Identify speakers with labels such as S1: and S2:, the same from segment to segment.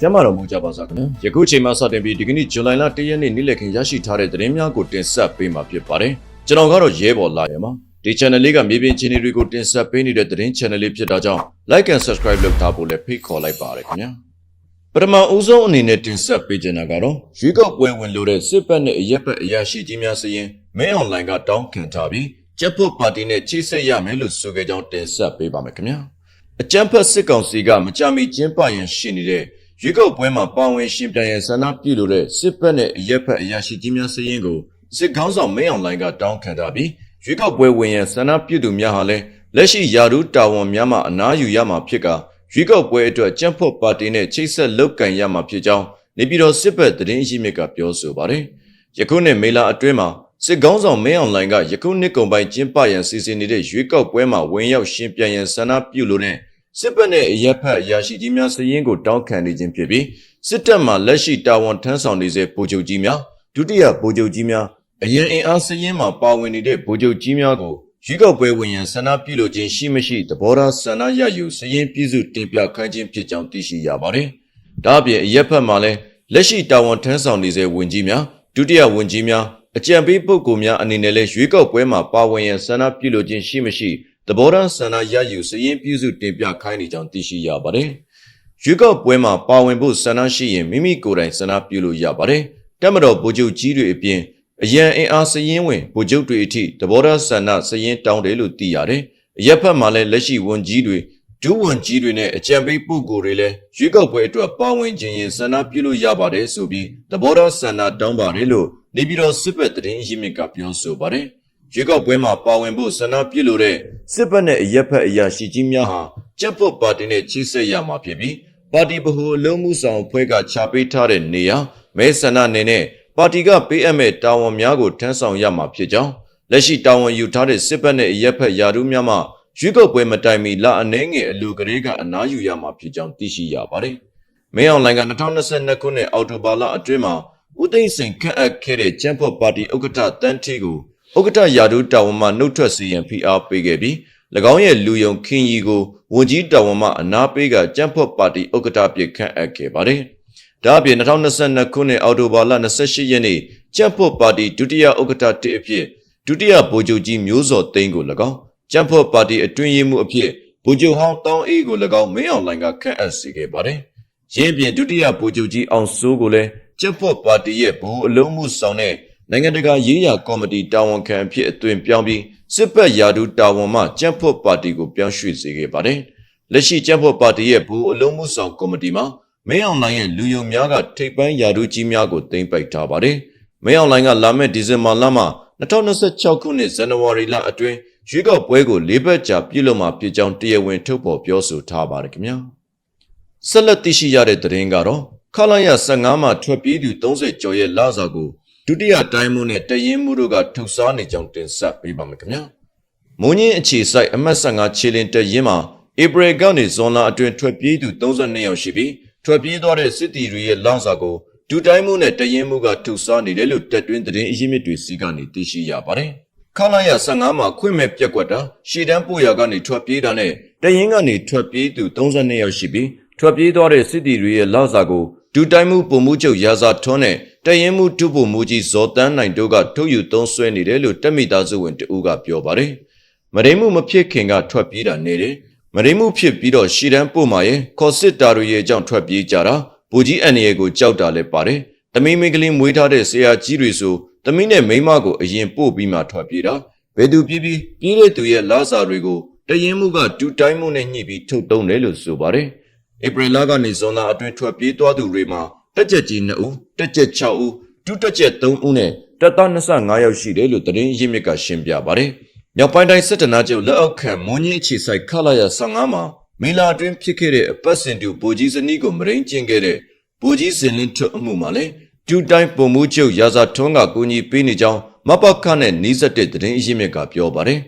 S1: ကျမ်းမာတော်မူကြပါစားခင်ဗျာယခုချိန်မှစတင်ပြီးဒီကနေ့ဇူလိုင်လ1ရက်နေ့နေ့လည်ခင်းရရှိထားတဲ့သတင်းများကိုတင်ဆက်ပေးမှာဖြစ်ပါတယ်ကျွန်တော်ကတော့ရဲဘော်လာရမှာဒီ channel လေးကမြေပြင်အခြေအနေတွေကိုတင်ဆက်ပေးနေတဲ့သတင်း channel လေးဖြစ်တာကြောင့် like and subscribe လုပ်ထားဖို့လည်းဖိတ်ခေါ်လိုက်ပါရခင်ဗျာပထမဦးဆုံးအနေနဲ့တင်ဆက်ပေးချင်တာကတော့ရွေးကောက်ပွဲဝင်လို့တဲ့စစ်ပတ်နဲ့အရက်ဘက်အရာရှိကြီးများစရင်မင်းအွန်လိုင်းကတောင်းခံထားပြီးကျက်ဖို့ပါတီနဲ့ချိတ်ဆက်ရမယ်လို့ဆိုခဲ့ကြောင်းတင်ဆက်ပေးပါမယ်ခင်ဗျာအကြမ်းဖက်စစ်ကောင်စီကမကြမီကျင်းပရန်ရှိနေတဲ့ ရွေးကောက်ပွဲမှာပါဝင်ရှင်ပြန်ရန်ဆန္ဒပြုလိုတဲ့စစ်ပတ်နဲ့အရက်ဖက်အရာရှိကြီးများစည်းရင်းကိုစစ်ကောင်းဆောင်မင်းအောင်လိုင်းကတောင်းခံထားပြီးရွေးကောက်ပွဲဝင်ရန်ဆန္ဒပြုသူများဟာလည်းလက်ရှိယာရုတာဝန်များမှအနားယူရမှာဖြစ်ကရွေးကောက်ပွဲအတွက်ကြံ့ဖို့ပါတီနဲ့ချိတ်ဆက်လုပ်ကင်ရမှာဖြစ်ကြောင်းနေပြည်တော်စစ်ဘက်သတင်းအရင်းမြစ်ကပြောဆိုပါတယ်။ယခုနှစ်မေလအတွင်းမှာစစ်ကောင်းဆောင်မင်းအောင်လိုင်းကယခုနှစ်ကုန်ပိုင်းကျင်းပရန်စီစဉ်နေတဲ့ရွေးကောက်ပွဲမှာဝင်ရောက်ရှင်ပြန်ရန်ဆန္ဒပြုလိုတဲ့ စစ်ဘက်နဲ့အရက်ဖက်အရာရှိကြီးများစည်ရင်ကိုတောင်းခံနေခြင်းဖြစ်ပြီးစစ်တပ်မှလက်ရှိတာဝန်ထမ်းဆောင်နေစေဗိုလ်ချုပ်ကြီးများဒုတိယဗိုလ်ချုပ်ကြီးများအရင်အင်အားစည်ရင်မှာပါဝင်နေတဲ့ဗိုလ်ချုပ်ကြီးများကိုရွေးကောက်ပွဲဝင်ရန်ဆန္ဒပြုလိုခြင်းရှိမရှိသဘောထားဆန္ဒရယူစည်ရင်ပြည်စုတင်ပြခိုင်းခြင်းဖြစ်ကြောင်းသိရှိရပါတယ်။ဒါအပြင်အရက်ဖက်မှလည်းလက်ရှိတာဝန်ထမ်းဆောင်နေစေဝန်ကြီးများဒုတိယဝန်ကြီးများအကြံပေးပုဂ္ဂိုလ်များအနေနဲ့လည်းရွေးကောက်ပွဲမှာပါဝင်ရန်ဆန္ဒပြုလိုခြင်းရှိမရှိ သဘောထားဆန္ဒရယူစည်ရင်ပြုစုတင်ပြခိုင်းနေကြောင်းသိရှိရပါတယ်။ရွေးကောက်ပွဲမှာပါဝင်ဖို့ဆန္ဒရှိရင်မိမိကိုယ်တိုင်ဆန္ဒပြုလို့ရပါတယ်။တက်မတော်ဗိုလ်ချုပ်ကြီးတွေအပြင်အရန်အင်အားစည်ရင်ဝင်ဗိုလ်ချုပ်တွေအထိသဘောထားဆန္ဒစည်ရင်တောင်းတယ်လို့သိရတယ်။အရက်ဖက်မှာလည်းလက်ရှိဝန်ကြီးတွေဒုဝန်ကြီးတွေနဲ့အကြံပေးပုဂ္ဂိုလ်တွေလည်းရွေးကောက်ပွဲအတွက်ပါဝင်ခြင်းရင်ဆန္ဒပြုလို့ရပါတယ်ဆိုပြီးသဘောထားဆန္ဒတောင်းပါတယ်လို့နေပြည်တော်စစ်ဘက်သတင်းရင်းမြစ်ကပြောဆိုပါတယ်။ ရွေးကောက်ပွဲမှာပါဝင်ဖို့ဆန္ဒပြုလိုတဲ့စစ်ဘက်နဲ့အရက်ဖက်အရာရှိကြီးများဟာကြက်ဖို့ပါတီနဲ့ချိတ်ဆက်ရမှာဖြစ်ပြီးပါတီဗဟိုအလုံးမှုဆောင်အဖွဲ့ကချပေးထားတဲ့နေရာမဲဆန္ဒနယ်နဲ့ပါတီကပေးအပ်မဲ့တာဝန်များကိုထမ်းဆောင်ရမှာဖြစ်ကြောင်းလက်ရှိတာဝန်ယူထားတဲ့စစ်ဘက်နဲ့အရက်ဖက်ယာတို့များမှရွေးကောက်ပွဲမတိုင်မီလအနှဲငယ်အလူကလေးကအနားယူရမှာဖြစ်ကြောင်းသိရှိရပါတယ်။မင်းအောင်လိုင်က2022ခုနှစ်အောက်တိုဘာလအတွင်းမှာဦးသိန်းစိန်ခန့်အပ်ခဲ့တဲ့ကျန်းဖော့ပါတီဥက္ကဋ္ဌတန်းထီကို ဥက္ကဋ္ဌယာဒူတာဝန်မှနှုတ်ထွက်စီရင်ဖိအားပေးခဲ့ပြီး၎င်းရဲ့လူယုံခင်ကြီးကိုဝန်ကြီးတာဝန်မှအနာပေးကကျန်းဖော့ပါတီဥက္ကဋ္ဌပြခန့်အပ်ခဲ့ပါတယ်။ဒါအပြင်2022ခုနှစ်အောက်တိုဘာလ28ရက်နေ့ကျန်းဖော့ပါတီဒုတိယဥက္ကဋ္ဌတစ်အဖြစ်ဒုတိယဗိုလ်ချုပ်ကြီးမျိုးစောသိန်းကို၎င်းကျန်းဖော့ပါတီအတွင်းရေးမှူးအဖြစ်ဗိုလ်ချုပ်ဟောင်းတောင်းအေးကို၎င်းမင်းအောင်လိုင်ကခန့်အပ်စေခဲ့ပါတယ်။ရင်းပြင်ဒုတိယဗိုလ်ချုပ်ကြီးအောင်စိုးကိုလည်းကျက်ဖို့ပါတီရဲ့ဘုံအလုံးမှုဆောင်တဲ့ နိုင်ငံတကာရေးရာကော်မတီတာဝန်ခံအဖြစ်အသွင်ပြောင်းပြီးစစ်ပတ်ယာဒူတာဝန်မှကျက်ဖို့ပါတီကိုပြောင်းရွှေ့စေခဲ့ပါတယ်။လက်ရှိကျက်ဖို့ပါတီရဲ့ဘုံအလုံးမှုဆောင်ကော်မတီမှာမင်းအောင်လိုင်ရဲ့လူယုံများကထိပ်ပိုင်းယာဒူကြီးများကိုတင်ပိုက်ထားပါတယ်။မင်းအောင်လိုင်ကလာမယ့်ဒီဇင်ဘာလမှ2026ခုနှစ်ဇန်နဝါရီလအတွင်းရွေးကောက်ပွဲကိုလေးပတ်ကြာပြုလုပ်မှာဖြစ်ကြောင်းတရားဝင်ထုတ်ဖော်ပြောဆိုထားပါတယ်ခင်ဗျာ။ဆက်လက်သိရှိရတဲ့သတင်းကတော့ခလာရ15မှာထွက်ပြေးသူ30ကျော်ရဲ့လစာကို ဒုတိယတိုင်းမှုနဲ့တရင်မှုတို့ကထုတ်စားနေကြောင်းတင်ဆက်ပေးပါမယ်ခင်ဗျာ။မုံညင်းအခြေဆိုင်အမှတ်15ခြေလင်တရင်မှာဧပြီကနေဇွန်လအတွင်းထွက်ပြေးသူ32ယောက်ရှိပြီးထွက်ပြေးသွားတဲ့စစ်တီတွေရဲ့လစာကိုဒုတိုင်းမှုနဲ့တရင်မှုကထုတ်စားနေတယ်လို့တက်တွင်းသတင်းအရင်းမြစ်တွေစီကနေသိရှိရပါတယ်။ခလာရ15မှာခွင့်မဲ့ပြက်ကွက်တာရှေတန်းပို့ရကနေထွက်ပြေးတာနဲ့တရင်ကနေထွက်ပြေးသူ32ယောက်ရှိပြီးထွက်ပြေးသွားတဲ့စစ်တီတွေရဲ့လစာကိုဒူတိုင်းမှုပုံမှုချုပ်ရာဇာထွန်းနဲ့ တရင်မှုတုဖို့မူကြီးဇော်တန်းနိုင်တို့ကထုတ်ယူသုံးဆွဲနေတယ်လို့တက်မိသားစုဝင်တဦးကပြောပါတယ်မရိမှုမဖြစ်ခင်ကထွက်ပြေးတာနေတယ်မရိမှုဖြစ်ပြီးတော့ရှေတန်းပို့มาရဲ့ခေါ်စစ်တာတွေရဲ့အကြောင်းထွက်ပြေးကြတာဘူကြီးအန်ရီကိုကြောက်တာလည်းပါတယ်တမီးမင်းကလေးမွေးထားတဲ့ဆရာကြီးတွေဆိုတမီးနဲ့မိန်းမကိုအရင်ပို့ပြီးမှထွက်ပြေးတာဘယ်သူပြေးပြီးပြေးတဲ့သူရဲ့လာစာတွေကိုတရင်မှုကဒူတိုင်းမှုနဲ့ညှိပြီးထုတ်တုံးတယ်လို့ဆိုပါတယ်ဧပြီလကနေဇွန်လအတွင်းထွက်ပြေးသွားသူတွေမှာ တက်ကြက်ကြီး2ဦးတက်ကြက်6ဦးဒုတက်ကြက်3ဦးနဲ့တက်သား25ယောက်ရှိတယ်လို့သတင်းရင်းမြစ်ကရှင်းပြပါတယ်မြောက်ပိုင်းတိုင်းစစ်တနာချုပ်လက်အောက်ခံမွန်ကြီးအခြေဆိုင်ခလာရ15မှာမေလာအတွင်းဖြစ်ခဲ့တဲ့အပတ်စဉ်တူဗိုလ်ကြီးစနီးကိုမရင်းကျင်ခဲ့တဲ့ဗိုလ်ကြီးစင်လင်းထွတ်အမှုမှာလည်းဒူတိုင်းပုံမှုချုပ်ရာဇာထွန်းကကူညီပေးနေကြောင်းမပခနဲ့နီးစပ်တဲ့သတင်းအရင်းမြစ်ကပြောပါတယ်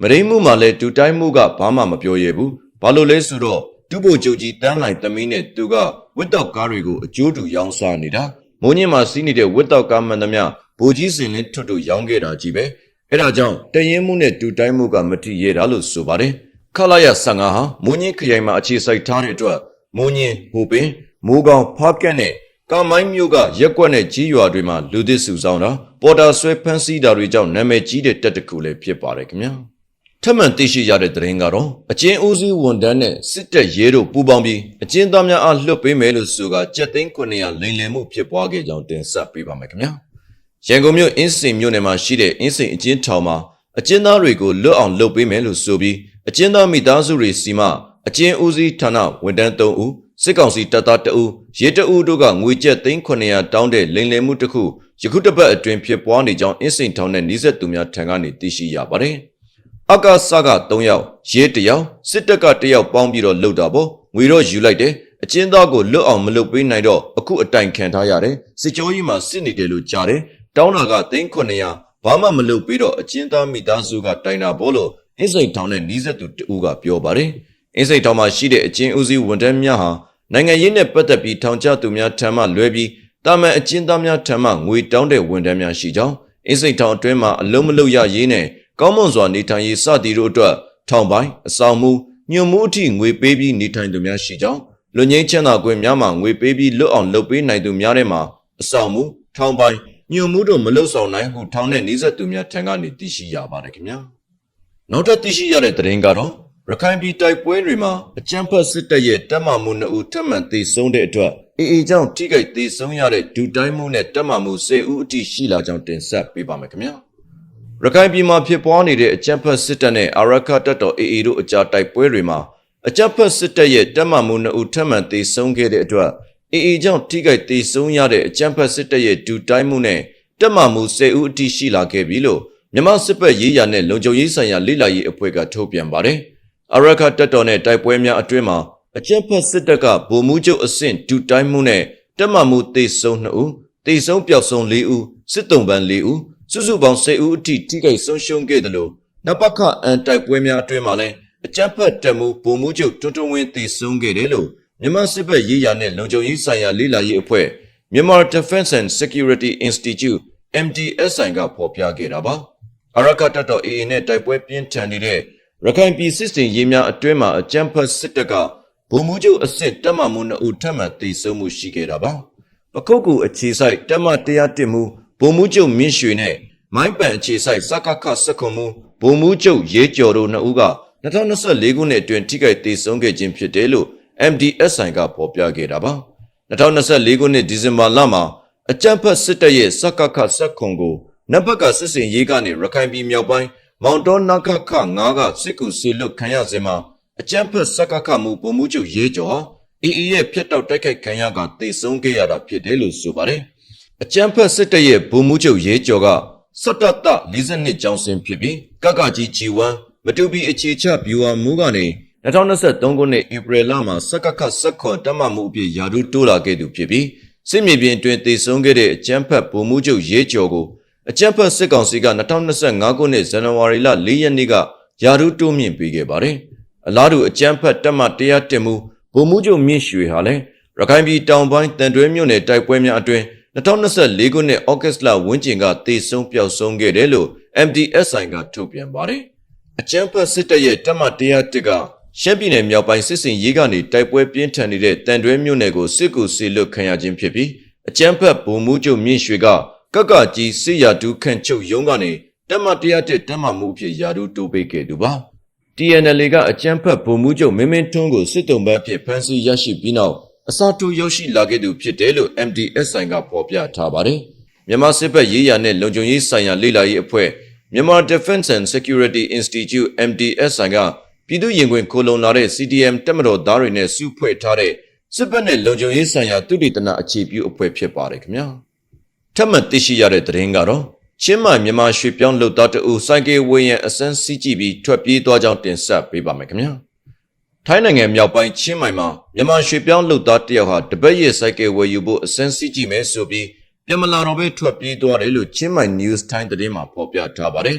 S1: မရင်းမှုမှာလည်းဒူတိုင်းမှုကဘာမှမပြောရဘူးဘာလို့လဲဆိုတော့ ဒုဗိုလ်ချုပ်ကြီးတန်းလိုက်သမီးနဲ့သူကဝစ်တောက်ကားတွေကိုအကျိုးတူရောင်းစားနေတာမုံညင်းမှာစီးနေတဲ့ဝစ်တောက်ကားမှန်သမျှဗိုလ်ကြီးစင်လင်းထွတ်တို့ရောင်းခဲ့တာကြီးပဲအဲ့ဒါကြောင့်တရင်မှုနဲ့ဒူတိုင်းမှုကမတိရတာလို့ဆိုပါတယ်ခလာရ15ဟာမုံညင်းခရိုင်မှာအခြေစိုက်ထားတဲ့အတွက်မုံညင်းဟိုပင်မိုးကောင်ဖားကက်နဲ့ကာမိုင်းမြို့ကရက်ကွက်နဲ့ကြီးရွာတွေမှာလူသစ်စုဆောင်တာပေါ်တာဆွဲဖမ်းဆီးတာတွေကြောင့်နာမည်ကြီးတဲ့တပ်တစ်ခုလည်းဖြစ်ပါတယ်ခင်ဗျာထ ပ်မံသိရှိရတဲ့သတင်းကတော့အကျဉ်းဦးစီးဝန်ထမ်းနဲ့စစ်တပ်ရဲတို့ပူးပေါင်းပြီးအကျဉ်းသားများအားလွှတ်ပေးမယ်လို့ဆိုကကြက်သိန်း900လိန်လည်မှုဖြစ်ပွားခဲ့ကြောင်းတင်ဆက်ပေးပါမယ်ခင်ဗျာရန်ကုန်မြို့အင်းစိန်မြို့နယ်မှာရှိတဲ့အင်းစိန်အကျဉ်းထောင်မှာအကျဉ်းသားတွေကိုလွတ်အောင်လုပ်ပေးမယ်လို့ဆိုပြီးအကျဉ်းသားမိသားစုတွေစီမှအကျဉ်းဦးစီးဌာနဝန်ထမ်း3ဦးစစ်ကောင်စီတပ်သား2ဦးရဲ2ဦးတို့ကငွေကျပ်သိန်း900တောင်းတဲ့လိန်လည်မှုတစ်ခုယခုတစ်ပတ်အတွင်းဖြစ်ပွားနေကြောင်းအင်းစိန်ထောင်နဲ့နှိစက်သူများထံကနေသိရှိရပါတယ်။ အကာစက3ယောက်ရဲ1ယောက်စစ်တပ်က1ယောက်ပေါင်းပြီးတော့လှုပ်တာပေါ့ငွေတော့ယူလိုက်တယ်အကျဉ်းသားကိုလွတ်အောင်မလုပ်ပေးနိုင်တော့အခုအတိုင်ခံထားရတယ်စစ်ကြောကြီးမှာစစ်နေတယ်လို့ကြားတယ်တောင်းတာကသိန်း900ဘာမှမလုပ်ပြီးတော့အကျဉ်းသားမိသားစုကတိုင်တာပေါ့လို့အင်းစိန်ထောင်နဲ့နှိစက်သူ2ဦးကပြောပါတယ်အင်းစိန်ထောင်မှာရှိတဲ့အကျဉ်းဦးစီးဝန်ထမ်းများဟာနိုင်ငံရေးနဲ့ပတ်သက်ပြီးထောင်ချသူများထံမှလွဲပြီးတာမန်အကျဉ်းသားများထံမှငွေတောင်းတဲ့ဝန်ထမ်းများရှိကြောင်းအင်းစိန်ထောင်အတွင်းမှာအလုံးမလုံးရရေးနဲ့ ကောင်းမွန်စွာနေထိုင်ရေးစသည်တို့အတွက်ထောင်ပိုင်းအဆောင်မှုညွန်မှုအထိငွေပေးပြီးနေထိုင်သူများရှိကြောင်းလူငင်းချမ်းသာခွင့်များမှာငွေပေးပြီးလွတ်အောင်လုပ်ပေးနိုင်သူများထဲမှာအဆောင်မှုထောင်ပိုင်းညွန်မှုတို့မလွတ်ဆောင်နိုင်ဟုထောင်နဲ့နှိစက်သူများထံကနေသိရှိရပါတယ်ခင်ဗျာနောက်ထပ်သိရှိရတဲ့သတင်းကတော့ရခိုင်ပြည်တိုက်ပွဲတွေမှာအကြမ်းဖက်စစ်တပ်ရဲ့တပ်မမှုနှစ်ဦးထပ်မံသေဆုံးတဲ့အတွက်အေအေကြောင့်ထိခိုက်သေဆုံးရတဲ့ဒူတိုင်းမှုနဲ့တပ်မမှု၁၀ဦးအထိရှိလာကြောင်းတင်ဆက်ပေးပါမယ်ခင်ဗျာ ရခိုင်ပြည်မှာဖြစ်ပွားနေတဲ့အကြမ်းဖက်စစ်တပ်နဲ့အာရခတပ်တော်အေအေတို့အကြားတိုက်ပွဲတွေမှာအကြမ်းဖက်စစ်တပ်ရဲ့တပ်မမှုနှစ်ဦးထပ်မံသေဆုံးခဲ့တဲ့အတွက်အေအေကြောင့်ထိခိုက်သေဆုံးရတဲ့အကြမ်းဖက်စစ်တပ်ရဲ့ဒူတိုင်းမှုနဲ့တပ်မမှု၁၀ဦးအထိရှိလာခဲ့ပြီလို့မြန်မာစစ်တပ်ရေးရာနဲ့လုံခြုံရေးဆိုင်ရာလိလာရေးအဖွဲ့ကထုတ်ပြန်ပါတယ်။အရခတက်တော်နဲ့တိုက်ပွဲများအတွင်းမှာအကြက်ဖက်စစ်တပ်ကဗိုလ်မှူးချုပ်အဆင့်ဒူတိုင်းမှုနဲ့တက်မှမှုတေဆုံး2ဦးတေဆုံးပျောက်ဆုံး4ဦးစစ်တုံးပန်း4ဦး စုစုပေါင်း10ဦးအထိထိခိုက်ဆုံးရှုံးခဲ့တယ်လို့နပခအန်တိုက်ပွဲများအတွင်းမှာလည်းအကြက်ဖက်တက်မှုဗိုလ်မှူးချုပ်တွန်းတွန်းဝင်းတေဆုံးခဲ့တယ်လို့မြန်မာစစ်ဘက်ရေးရာနဲ့လုံခြုံရေးဆိုင်ရာလေးလာရေးအဖွဲ့မြန်မာ Defense and Security Institute MDSI ကဖော်ပြခဲ့တာပါအရခတက်တော် AA နဲ့တိုက်ပွဲပြင်းထန်နေတဲ့ရခိုင်ပြည်စစ်စင်ရေးများအတွင်းမှာအကြမ်းဖက်စစ်တပ်ကဗိုလ်မှူးချုပ်အစစ်တပ်မမှုနှစ်ဦးထပ်မံတေဆုံးမှုရှိခဲ့တာပါပကုတ်ကူအခြေဆိုင်တပ်မတရားတင်မှု ဗိုလ်မှူးချုပ်မြင့်ရွှေနဲ့မိုင်းပန်အခြေဆိုင်စကခစက်ခွန်မှုဗိုလ်မှူးချုပ်ရဲကျော်တို့နှစ်ဦးက2024ခုနှစ်အတွင်းထိခိုက်တေဆုံးခဲ့ခြင်းဖြစ်တယ်လို့ MDSI ကဖော်ပြခဲ့တာပါ2024ခုနှစ်ဒီဇင်ဘာလမှာအကြမ်းဖက်စစ်တပ်ရဲ့စကခစက်ခွန်ကိုနတ်ဘက်ကစစ်စင်ရေးကနေရခိုင်ပြည်မြောက်ပိုင်းမောင်တော်နခခ9ကစစ်ကူစီလွတ်ခံရစဉ်မှာအကြမ်းဖက်စကခမှုပုံမှုချုပ်ရေးကျော်အေအေရဲ့ဖျက်တောက်တိုက်ခိုက်ခံရကတေဆုံးခဲ့ရတာဖြစ်တယ်လို့ဆိုပါတယ်။ အကြမ်းဖက်စစ်တပ်ရဲ့ပုံမှုချုပ်ရေးကျော်ကစတတ42ကျောင်းစင်ဖြစ်ပြီးကကကြီး G1 မတူပီအခြေချဗျူဟာမူကနေ2023ခုနှစ်ဧပြီလမှာစကခစက်ခွန်တမမှုအဖြစ်ယာဒူးတိုးလာခဲ့သူဖြစ်ပြီးစစ်မြေပြင်အတွင်းတေဆုံးခဲ့တဲ့အကြမ်းဖက်ပုံမှုချုပ်ရေးကျော်ကိုအကြံဖတ်စစ်ကောင်စီက2025ခုနှစ်ဇန်နဝါရီလ4ရက်နေ့ကယာရုတိုးမြင့်ပေးခဲ့ပါတယ်။အလားတူအကြံဖတ်တက်မတရားတင်မှုဗိုလ်မှူးချုပ်မြင့်ရွှေဟာလည်းရခိုင်ပြည်တောင်ပိုင်းတန်တွဲမြို့နယ်တိုက်ပွဲများအတွင်း 2024ခုနှစ်ဩဂတ်စ်လဝန်းကျင်ကတေဆုံးပျောက်ဆုံးခဲ့တယ်လို့ MDSI ကထုတ်ပြန်ပါတယ်။အကြံဖတ်စစ်တပ်ရဲ့တက်မတရားတစ်ကရှမ်းပြည်နယ်မြောက်ပိုင်းစစ်စင်ရေးကနေတိုက်ပွဲပြင်းထန်နေတဲ့တန်တွဲမြို့နယ်ကိုစစ်ကူစီလွတ်ခံရခြင်းဖြစ်ပြီးအကြံဖတ်ဗိုလ်မှူးချုပ်မြင့်ရွှေကကကကြီးစစ်ရာဒူးခန့်ချုပ်ရုံးကနေတက်မတရားတဲ့တက်မမှုအဖြစ်ယာဒူးတိုးပေးခဲ့သူပါ TNL ကအကြမ်းဖက်ဗိုလ်မှူးချုပ်မင်းမင်းထွန်းကိုစစ်တုံးပန်းဖြစ်ဖမ်းဆီးရရှိပြီးနောက် အစားထိုးရောက်ရှိလာခဲ့သူဖြစ်တယ်လို့ MDSI ကဖော်ပြထားပါတယ်မြန်မာစစ်ဘက်ရေးရာနဲ့လုံခြုံရေးဆိုင်ရာလေ့လာရေးအဖွဲ့မြန်မာ Defense and Security Institute MDSI ကပြည်သူ့ရင်ခွင်ခိုလုံလာတဲ့ CDM တက်မတော်သားတွေနဲ့စုဖွဲ့ထားတဲ့စစ်ဘက်နဲ့လုံခြုံရေးဆိုင်ရာသုတေသနအခြေပြုအဖွဲ့ဖြစ်ပါတယ်ခင်ဗျာထပ်မံသိရှိရတဲ့သတင်းကတော့ချင်းမိုင်မြန်မာရွှေပြောင်းလုပ်သားတအူစိုက်ကယ်ဝေးရန်အစမ်းစီးကြည့်ပြီးထွက်ပြေးသွားကြောင်းတင်ဆက်ပေးပါမယ်ခင်ဗျာ ထိုင်းနိုင်ငံမြောက်ပိုင်းချင်းမိုင်မှာမြန်မာရွှေပြောင်းလုပ်သားတယောက်ဟာတပတ်ရဲ့စိုက်ကယ်ဝယ်ယူဖို့အစမ်းစီးကြည့်မယ်ဆိုပြီးပြန်မလာတော့ဘဲထွက်ပြေးသွားတယ်လို့ချင်းမိုင် News Time သတင်းမှာဖော်ပြထားပါတယ်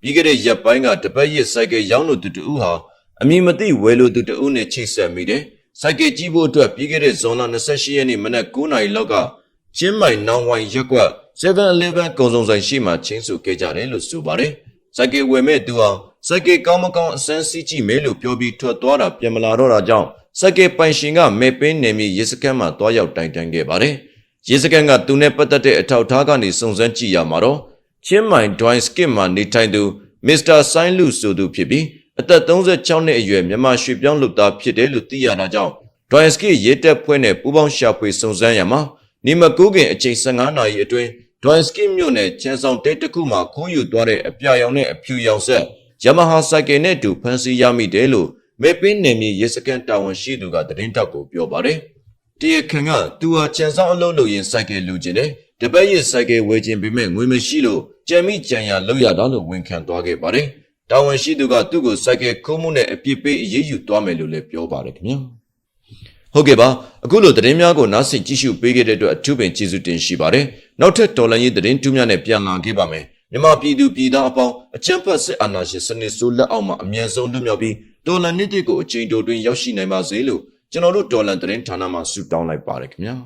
S1: ပြီးခဲ့တဲ့ရက်ပိုင်းကတပတ်ရဲ့စိုက်ကယ်ရောင်းလို့သူတဦးဟာအမည်မသိဝယ်လို့သူတဦးနဲ့ချိတ်ဆက်မိတယ်စိုက်ကယ်ကြီးဖို့အတွက်ပြီးခဲ့တဲ့ဇွန်လ28ရက်နေ့မနက်9:00နာရီလောက်ကချင်းမိုင်နောင်ဝိုင်ရက်ကွက် 7-Eleven ကုံစုံဆိုင်ရှိမှချင်းစုခဲ့ကြတယ်လို့ဆိုပါတယ်။စိုက်ကယ်ဝယ်မဲ့သူအောင် စိုက်ကယ်ကောင်းမကောင်းအစမ်းစီးကြည့်မယ်လို့ပြောပြီးထွက်သွားတာပြန်မလာတော့တာကြောင့်စက်ကယ်ပိုင်ရှင်ကမေပင်းနယ်မြေရေစခန်းမှာတွားရောက်တိုင်တန်းခဲ့ပါတယ်။ရေစခန်းကသူနဲ့ပတ်သက်တဲ့အထောက်အထားကနေစုံစမ်းကြည့်ရမှာတော့ချင်းမိုင်ဒွိုင်းစကစ်မှာနေထိုင်သူမစ္စတာဆိုင်းလူဆိုသူဖြစ်ပြီးအသက်36နှစ်အရွယ်မြန်မာရွှေပြောင်းလုပ်သားဖြစ်တယ်လို့သိရတာကြောင့်ဒွိုင်းစကစ်ရေတပ်ဖွဲ့နဲ့ပူးပေါင်းရှာဖွေစုံစမ်းရမှာနေမကူးခင်အချိန်15နာရီအတွင်းဒွိုင်းစကစ်မြို့နယ်ချန်ဆောင်တဲတစ်ခုမှာခိုးယူသွားတဲ့အပြာရောင်နဲ့အဖြူရောင်ဆက် ယမဟာဆိုင်ကယ်နဲ့အတူဖမ်းဆီးရမိတယ်လို့မေပင်းနယ်မြေရေစခန်းတာဝန်ရှိသူကသတင်းတောက်ကိုပြောပါတယ်။တရခင်ကသူဟာချန်ဆောင်အလုံးလို့ရင်စိုက်ကယ်လူကျင်တယ်။တပတ်ရစိုက်ကယ်ဝယ်ခြင်းပေမဲ့ငွေမရှိလို့ကြံမိကြံရလောက်ရတာလို့ဝန်ခံသွားခဲ့ပါတယ်။တာဝန်ရှိသူကသူ့ကိုစိုက်ကယ်ခိုးမှုနဲ့အပြစ်ပေးအရေးယူသွားမယ်လို့လည်းပြောပါတယ်ခင်ဗျာ။ဟုတ်ကဲ့ပါအခုလိုသတင်းများကိုနားဆင်ကြည့်ရှုပေးခဲ့တဲ့အတွက်အထူးပင်ကျေးဇူးတင်ရှိပါတယ်နောက်ထပ်တော်လန်ရေးသတင်းတူးများနဲ့ပြန်လာခဲ့ပါမယ် မြန်မာပြည်သူပြည်သားအပေါင်းအချက်ဖတ်စစ်အာဏာရှင်စနစ်ဆိုးလက်အောက်မှာအမြန်ဆုံးလွတ်မြောက်ပြီးတော်လန်နှစ်တွေကိုအချိန်တိုတွင်ရောက်ရှိနိုင်ပါစေလို့ကျွန်တော်တို့တော်လန်သတင်းဌာနမှဆုတောင်းလိုက်ပါတယ်ခင်ဗျာ